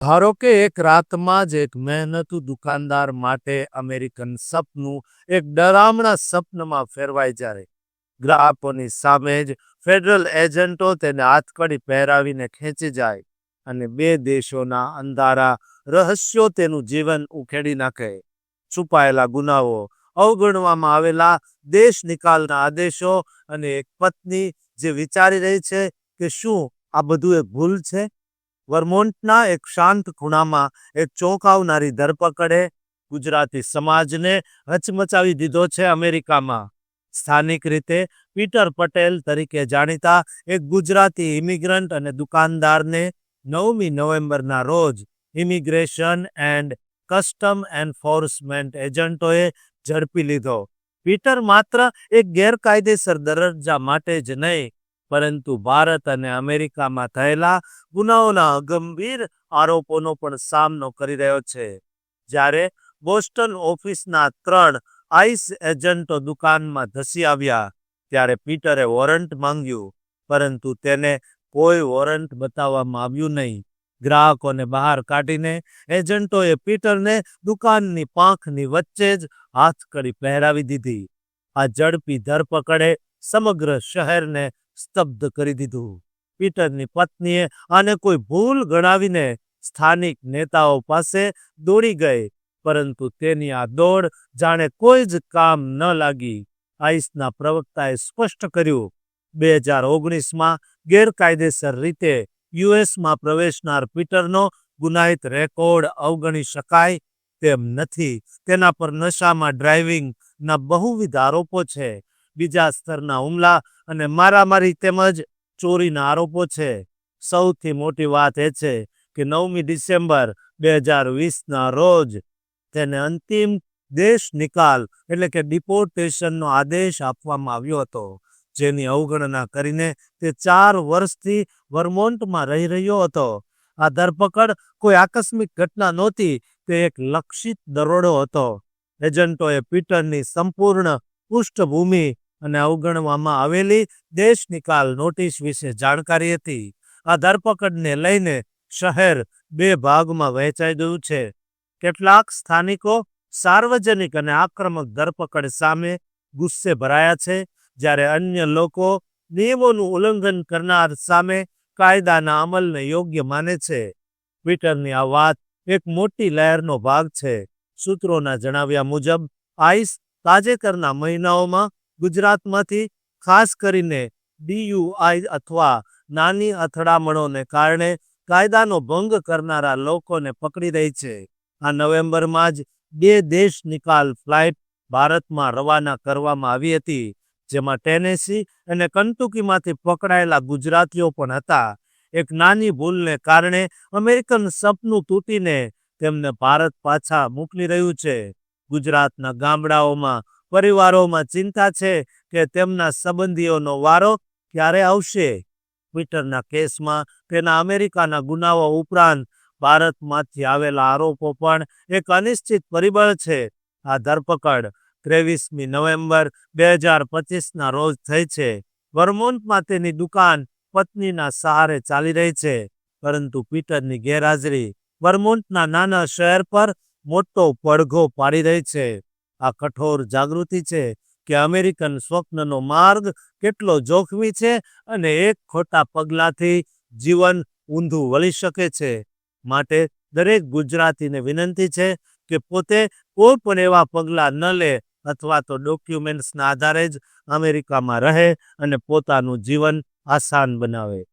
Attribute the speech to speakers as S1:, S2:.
S1: ધારો કે એક રાતમાં જ એક મહેનતુ દુકાનદાર માટે અમેરિકન સપનું એક ડરામણા સપનમાં ફેરવાઈ જાય. ગ્રાહકોની સામે જ ફેડરલ એજન્ટો તેને હાથકડી પહેરાવીને ખેંચી જાય અને બે દેશોના અંધારા રહસ્યો તેનું જીવન ઉખેડી નાખે. છુપાયેલા ગુનાઓ, અવગણવામાં આવેલા દેશ નિકાલના આદેશો અને એક પત્ની જે વિચારી રહી છે કે શું આ બધું એક ભૂલ છે? વર્મોન્ટના એક શાંત ખૂણામાં એક ચોંકાવનારી ધરપકડે ગુજરાતી સમાજને હચમચાવી દીધો છે અમેરિકામાં. સ્થાનિક રીતે પીટર પટેલ તરીકે જાણીતા એક ગુજરાતી ઇમિગ્રન્ટ અને દુકાનદારને નવમી નવેમ્બરના રોજ ઇમિગ્રેશન એન્ડ કસ્ટમ એન્ફોર્સમેન્ટ એજન્ટોએ ઝડપી લીધો. પીટર માત્ર એક ગેરકાયદેસર દરજ્જા માટે જ નહીં પરંતુ ભારત અને અમેરિકામાં થયેલા ગુનાઓના ગંભીર આરોપોનો પણ સામનો કરી રહ્યો છે. જ્યારે બોસ્ટન ઓફિસના ત્રણ આઈસ એજન્ટો દુકાનમાં ધસી આવ્યા, ત્યારે પીટરે વોરંટ માંગ્યું, પરંતુ તેને કોઈ વોરંટ બતાવવામાં આવ્યું નહીં. ગ્રાહકોને બહાર કાઢીને એજન્ટોએ પીટરને દુકાનની પાંખની વચ્ચે જ હાથ કરી પહેરાવી દીધી. આ ઝડપી ધરપકડે સમગ્ર શહેરને સ્તબ્ધ કરી દીધું. પીટરની પત્નીએ આને કોઈ ભૂલ ગણાવીને સ્થાનિક નેતાઓ પાસે દોડી ગઈ, પરંતુ તેની આ દોડ જાણે કોઈ જ કામ ન લાગી. આઈસના પ્રવક્તાએ સ્પષ્ટ કર્યું, બે હજાર ઓગણીસમાં ગેરકાયદેસર રીતે યુએસમાં પ્રવેશનાર પીટરનો ગુનાહિત રેકોર્ડ અવગણી શકાય તેમ નથી. તેના પર નશામાં ડ્રાઇવિંગના બહુવિધ આરોપો છે. બીજા સ્તરના હુમલા અને મારામારી તેમજ ચોરીના આરોપો છે. સૌથી મોટી વાત એ છે કે નવમી ડિસેમ્બર બે હજાર વીસના રોજ તેને અંતિમ દેશ નિકાલ એટલે કે ડિપોર્ટેશનનો આદેશ આપવામાં આવ્યો હતો. જેની અવગણના કરીને તે ચાર વર્ષથી વર્મોન્ટમાં રહી રહ્યો હતો. આ ધરપકડ કોઈ આકસ્મિક ઘટના નહોતી, તે એક લક્ષિત દરોડો હતો. એજન્ટોએ પીટરની સંપૂર્ણ પૃષ્ઠભૂમિ અને અવગણવામાં આવેલી દેશ નિકાલ નોટિસ વિશે જાણકારી હતી. આ ધરપકડને લઈને શહેર બે ભાગમાં વહેંચાઈ ગયું છે. કેટલાક સ્થાનિકો સાર્વજનિક અને આક્રમક ધરપકડ સામે ગુસ્સે ભરાયા છે, જ્યારે અન્ય લોકો નિયમોનું ઉલ્લંઘન કરનાર સામે કાયદાના અમલને યોગ્ય માને છે. ટ્વિટરની આ વાત એક મોટી લહેરનો ભાગ છે. સૂત્રોના જણાવ્યા મુજબ, આઈસ તાજેતરના મહિનાઓમાં ગુજરાતમાંથી, ખાસ કરીને ડીયુઆઈ અથવા નાની અથડામણોને કારણે કાયદાનો ભંગ કરનારા લોકોને પકડી રહી છે. આ નવેમ્બરમાં જ બે દેશ નિકાલ ફ્લાઇટ ભારતમાં રવાના કરવામાં આવી હતી, જેમાં ટેનેસી અને કંટુકીમાંથી પકડાયેલા ગુજરાતીઓ પણ હતા. એક નાની ભૂલને કારણે અમેરિકન સપનું તૂટીને તેમને ભારત પાછા મોકલી રહ્યું છે. ગુજરાતના ગામડાઓમાં પરિવારોમાં ચિંતા છે કે તેમના સંબંધીઓનો વારો ક્યારે આવશે? ટ્વિટરના કેસમાં તેના અમેરિકાના ગુનાઓ ઉપરાંત ભારતમાંથી આવેલા આરોપો પણ એક અનિશ્ચિત પરિબળ છે. આ ધરપકડ ત્રેવીસમી નવેમ્બર બે હજાર પચીસના રોજ થઈ છે. વર્મોન્ટમાં તેની દુકાન પત્નીના સહારે ચાલી રહી છે. પરંતુ પીટરની ગેરહાજરી વર્મોન્ટના નાના શહેર પર મોટો પડઘો પાડી રહી છે. આ કઠોર જાગૃતિ છે કે અમેરિકન સ્વપ્નનો માર્ગ કેટલો જોખમી છે અને એક ખોટા પગલાંથી જીવન ઊંધું વળી શકે છે. માટે દરેક ગુજરાતીને વિનંતી છે કે પોતે કોઈ પણ એવા પગલાં ન લે અથવા તો ડોક્યુમેન્ટ્સના આધારે જ અમેરિકામાં રહે અને પોતાનું જીવન આસાન બનાવે.